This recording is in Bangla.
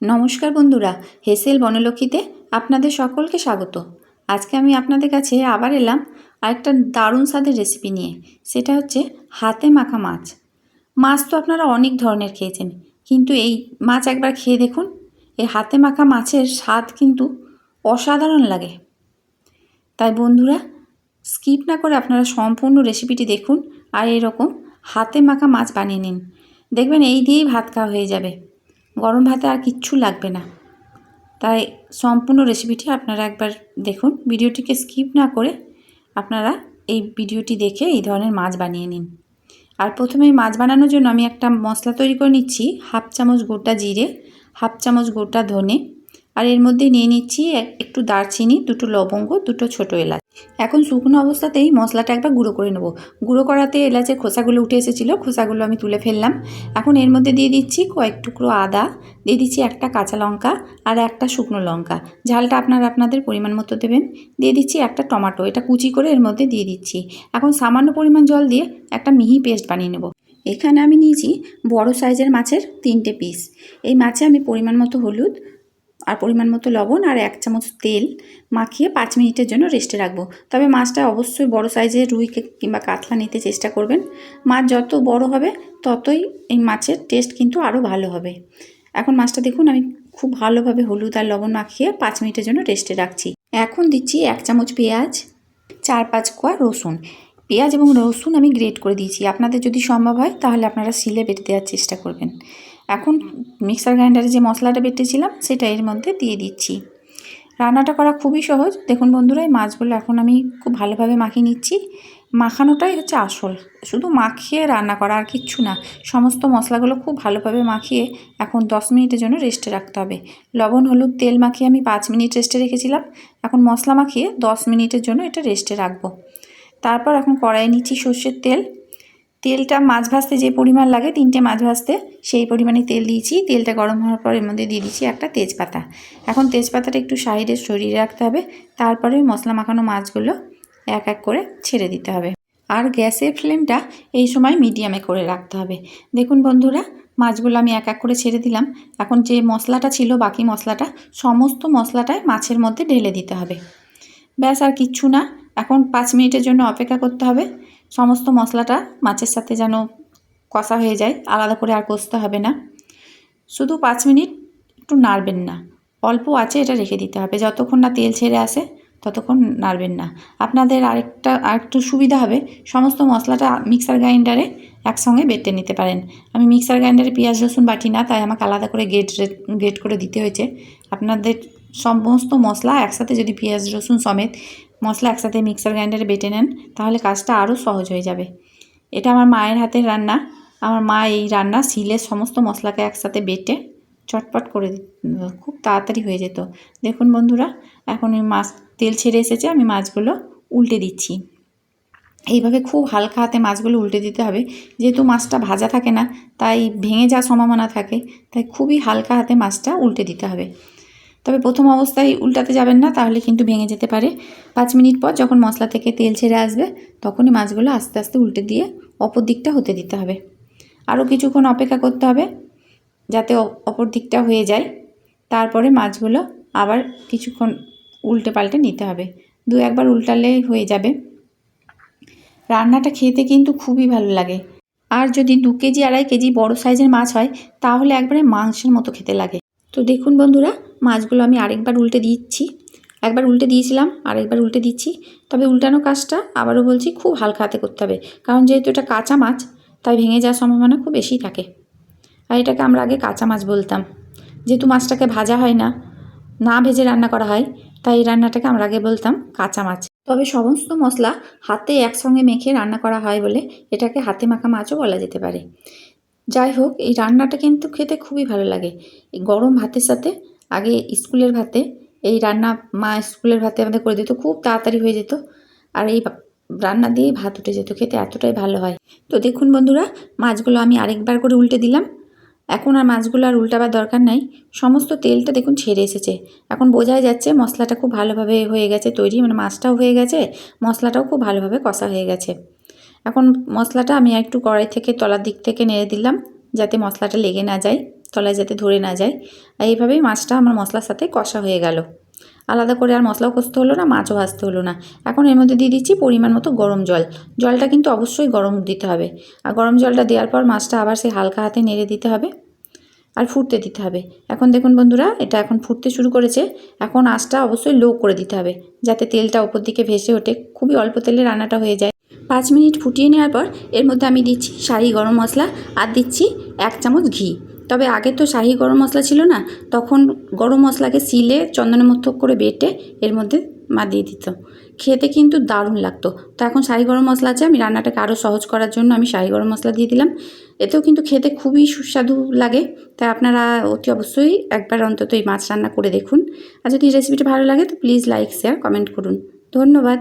নমস্কার বন্ধুরা, হেসেল বনলক্ষ্মীতে আপনাদের সকলকে স্বাগত। আজকে আমি আপনাদের কাছে আবার এলাম আরেকটা দারুণ স্বাদের রেসিপি নিয়ে, সেটা হচ্ছে হাতে মাখা মাছ। মাছ তো আপনারা অনেক ধরনের খেয়েছেন, কিন্তু এই মাছ একবার খেয়ে দেখুন, এই হাতে মাখা মাছের স্বাদ কিন্তু অসাধারণ লাগে। তাই বন্ধুরা স্কিপ না করে আপনারা সম্পূর্ণ রেসিপিটি দেখুন আর এরকম হাতে মাখা মাছ বানিয়ে নিন। দেখবেন এই দিয়েই ভাত খাওয়া হয়ে যাবে। গরম ভাতে আর কিচ্ছু লাগবে না। তাই সম্পূর্ণ রেসিপিটি আপনারা একবার দেখুন। ভিডিওটিকে স্কিপ না করে আপনারা এই ভিডিওটি দেখে এই ধরনের মাছ বানিয়ে নিন। আর প্রথমে মাছ বানানোর জন্য আমি একটা মশলা তৈরি করে নিচ্ছি। হাফ চামচ গোটা জিরে, হাফ চামচ গোটা ধনে আর এর মধ্যে নিয়ে নিচ্ছি এক- একটু দারচিনি, দুটো লবঙ্গ, দুটো ছোটো এলাচ। এখন শুকনো অবস্থাতেই মশলাটা একবার গুঁড়ো করে নেব। গুঁড়ো করাতে এলাচের খোসাগুলো উঠে এসেছিল, খোসাগুলো আমি তুলে ফেললাম। এখন এর মধ্যে দিয়ে দিচ্ছি কয়েক টুকরো আদা, দিয়ে দিচ্ছি একটা কাঁচা লঙ্কা আর একটা শুকনো লঙ্কা। ঝালটা আপনারা আপনাদের পরিমাণ মতো দেবেন। দিয়ে দিচ্ছি একটা টমাটো, এটা কুচি করে এর মধ্যে দিয়ে দিচ্ছি। এখন সামান্য পরিমাণ জল দিয়ে একটা মিহি পেস্ট বানিয়ে নেব। এখানে আমি নিয়েছি বড় সাইজের মাছের তিনটে পিস। এই মাছে আমি পরিমাণ মতো হলুদ আর পরিমাণ মতো লবণ আর এক চামচ তেল মাখিয়ে পাঁচ মিনিটের জন্য রেস্টে রাখব। তবে মাছটা অবশ্যই বড় সাইজের রুই কিংবা কাতলা নিতে চেষ্টা করবেন। মাছ যত বড় হবে, ততই এই মাছের টেস্ট কিন্তু আরও ভালো হবে। এখন মাছটা দেখুন, আমি খুব ভালোভাবে হলুদ আর লবণ মাখিয়ে পাঁচ মিনিটের জন্য রেস্টে রাখছি। এখন দিচ্ছি এক চামচ পেঁয়াজ, চার পাঁচ কোয়া রসুন। পেঁয়াজ এবং রসুন আমি গ্রেট করে দিয়েছি। আপনাদের যদি সম্ভব হয়, তাহলে আপনারা শিলে বেটে দেওয়ার চেষ্টা করবেন। এখন মিক্সার গ্রাইন্ডারে যে মশলাটা বেটেছিলাম, সেটা এর মধ্যে দিয়ে দিচ্ছি। রান্নাটা করা খুবই সহজ। দেখুন বন্ধুরা, এই মাছগুলো এখন আমি খুব ভালোভাবে মাখিয়ে নিচ্ছি। মাখানোটাই হচ্ছে আসল। শুধু মাখিয়ে রান্না করা আর কিচ্ছু না, সমস্ত মশলাগুলো খুব ভালোভাবে মাখিয়ে এখন দশ মিনিটের জন্য রেস্টে রাখতে হবে। লবণ, হলুদ, তেল মাখিয়ে আমি পাঁচ মিনিট রেস্টে রেখেছিলাম। এখন মশলা মাখিয়ে দশ মিনিটের জন্য এটা রেস্টে রাখব। তারপর এখন কড়াইয়ে নিচ্ছি সর্ষের তেল। তেলটা মাছ ভাজতে যে পরিমাণ লাগে, তিনটে মাছ ভাজতে সেই পরিমাণে তেল দিয়েছি। তেলটা গরম হওয়ার পর এর মধ্যে দিয়ে দিচ্ছি একটা তেজপাতা। এখন তেজপাতাটা একটু সাইডে সরিয়ে রাখতে হবে। তারপরে মশলা মাখানো মাছগুলো এক এক করে ছেড়ে দিতে হবে। আর গ্যাসের ফ্লেমটা এই সময় মিডিয়ামে করে রাখতে হবে। দেখুন বন্ধুরা, মাছগুলো আমি এক এক করে ছেড়ে দিলাম। এখন যে মশলাটা ছিল, বাকি মশলাটা, সমস্ত মশলাটাই মাছের মধ্যে ঢেলে দিতে হবে। ব্যাস, আর কিচ্ছু না। এখন পাঁচ মিনিটের জন্য অপেক্ষা করতে হবে। সমস্ত মশলাটা মাছের সাথে যেন কষা হয়ে যায়, আলাদা করে আর কষতে হবে না। শুধু পাঁচ মিনিট একটু নাড়বেন না। অল্প আছে, এটা রেখে দিতে হবে। যতক্ষণ না তেল ছেড়ে আসে, ততক্ষণ নাড়বেন না। আপনাদের আরেকটা, আরেকটু সুবিধা হবে, সমস্ত মশলাটা মিক্সার গ্রাইন্ডারে একসঙ্গে বেটে নিতে পারেন। আমি মিক্সার গ্রাইন্ডারে পেঁয়াজ, রসুন বাটি না, তাই আমাকে আলাদা করে গেট গেট করে দিতে হয়েছে। আপনাদের সমস্ত মশলা একসাথে যদি পেঁয়াজ, রসুন সমেত মশলা একসাথে মিক্সার গ্রাইন্ডারে বেটে নেন, তাহলে কাজটা আরও সহজ হয়ে যাবে। এটা আমার মায়ের হাতের রান্না। আমার মা এই রান্না শিলে সমস্ত মশলাকে একসাথে বেটে চটপট করে খুব তাড়াতাড়ি হয়ে যেত। দেখুন বন্ধুরা, এখন এই মাছ, তেল ছেড়ে এসেছে, আমি মাছগুলো উল্টে দিচ্ছি। এইভাবে খুব হালকা হাতে মাছগুলো উল্টে দিতে হবে। যেহেতু মাছটা ভাজা থাকে না, তাই ভেঙে যাওয়ার সম্ভাবনা থাকে, তাই খুবই হালকা হাতে মাছটা উল্টে দিতে হবে। তবে প্রথম অবস্থায় উল্টাতে যাবেন না, তাহলে কিন্তু ভেঙে যেতে পারে। পাঁচ মিনিট পর যখন মশলা থেকে তেল ছেড়ে আসবে, তখনই মাছগুলো আস্তে আস্তে উল্টে দিয়ে অপর দিকটা হতে দিতে হবে। আরও কিছুক্ষণ অপেক্ষা করতে হবে যাতে অপর দিকটা হয়ে যায়। তারপরে মাছগুলো আবার কিছুক্ষণ উল্টে পাল্টে নিতে হবে। দু একবার উল্টালেই হয়ে যাবে। রান্নাটা খেতে কিন্তু খুবই ভালো লাগে। আর যদি দু কেজি, আড়াই কেজি বড় সাইজের মাছ হয়, তাহলে একবারে মাংসের মতো খেতে লাগে। তো দেখুন বন্ধুরা মাছগুলো আমি আরেকবার উল্টে দিচ্ছি। একবার উল্টে দিয়েছিলাম, আরেকবার উল্টে দিচ্ছি। তবে উল্টানো কাজটা আবারও বলছি খুব হালকা হাতে করতে হবে। কারণ যেহেতু এটা কাঁচা মাছ, তাই ভেঙে যাওয়ার সম্ভাবনা খুব বেশি থাকে। আর এটাকে আমরা আগে কাঁচা মাছ বলতাম। যেহেতু মাছটাকে ভাজা হয় না না ভেজে রান্না করা হয়, তাই এই রান্নাটাকে আমরা আগে বলতাম কাঁচা মাছ। তবে সমস্ত মশলা হাতে একসঙ্গে মেখে রান্না করা হয় বলে এটাকে হাতে মাখা মাছও বলা যেতে পারে। যাই হোক, এই রান্নাটা কিন্তু খেতে খুবই ভালো লাগে। গরম ভাতের সাথে আগে স্কুলের ভাতে, এই রান্না মা স্কুলের ভাতে আমাদের করে দিত, খুব তাড়াতাড়ি হয়ে যেত। আর এই রান্না দিয়েই ভাত উঠে যেত, খেতে এতটাই ভালো হয়। তো দেখুন বন্ধুরা, মাছগুলো আমি আরেকবার করে উল্টে দিলাম। এখন আর মাছগুলো আর উল্টাবার দরকার নাই। সমস্ত তেলটা দেখুন ছেড়ে এসেছে। এখন বোঝাই যাচ্ছে মশলাটা খুব ভালোভাবে হয়ে গেছে তৈরি মানে মাছটাও হয়ে গেছে, মশলাটাও খুব ভালোভাবে কষা হয়ে গেছে। এখন মশলাটা আমি একটু কড়াই থেকে তলার দিক থেকে নেড়ে দিলাম, যাতে মশলাটা লেগে না যায়। তলায় যাতে ধরে না যায়। আর এইভাবেই মাছটা আমার মশলার সাথে কষা হয়ে গেল। আলাদা করে আর মশলাও কষতে হলো না, মাছও ভাজতে হলো না। এখন এর মধ্যে দিয়ে দিচ্ছি পরিমাণ মতো গরম জল। জলটা কিন্তু অবশ্যই গরম দিতে হবে। আর গরম জলটা দেওয়ার পর মাছটা আবার সেই হালকা হাতে নেড়ে দিতে হবে আর ফুটতে দিতে হবে। এখন দেখুন বন্ধুরা, এটা এখন ফুটতে শুরু করেছে। এখন আঁচটা অবশ্যই লো করে দিতে হবে যাতে তেলটা ওপর দিকে ভেসে ওঠে। খুবই অল্প তেলে রান্নাটা হয়ে যায়। পাঁচ মিনিট ফুটিয়ে নেওয়ার পর এর মধ্যে আমি দিচ্ছি শাড়ি গরম মশলা আর দিচ্ছি এক চামচ ঘি। তবে আগে তো শাহি গরম মশলা ছিল না, তখন গরম মশলাকে সিলে চন্দনের মতো করে বেটে এর মধ্যে মা দিয়ে দিত। খেতে কিন্তু দারুণ লাগতো। তো এখন শাহি গরম মশলা আছে, আমি রান্নাটাকে আরও সহজ করার জন্য আমি শাহি গরম মশলা দিয়ে দিলাম। এতেও কিন্তু খেতে খুবই সুস্বাদু লাগে, তাই আপনারা অতি অবশ্যই একবার অন্তত এই মাছ রান্না করে দেখুন। আর যদি রেসিপিটা ভালো লাগে তো প্লিজ লাইক শেয়ার কমেন্ট করুন। ধন্যবাদ।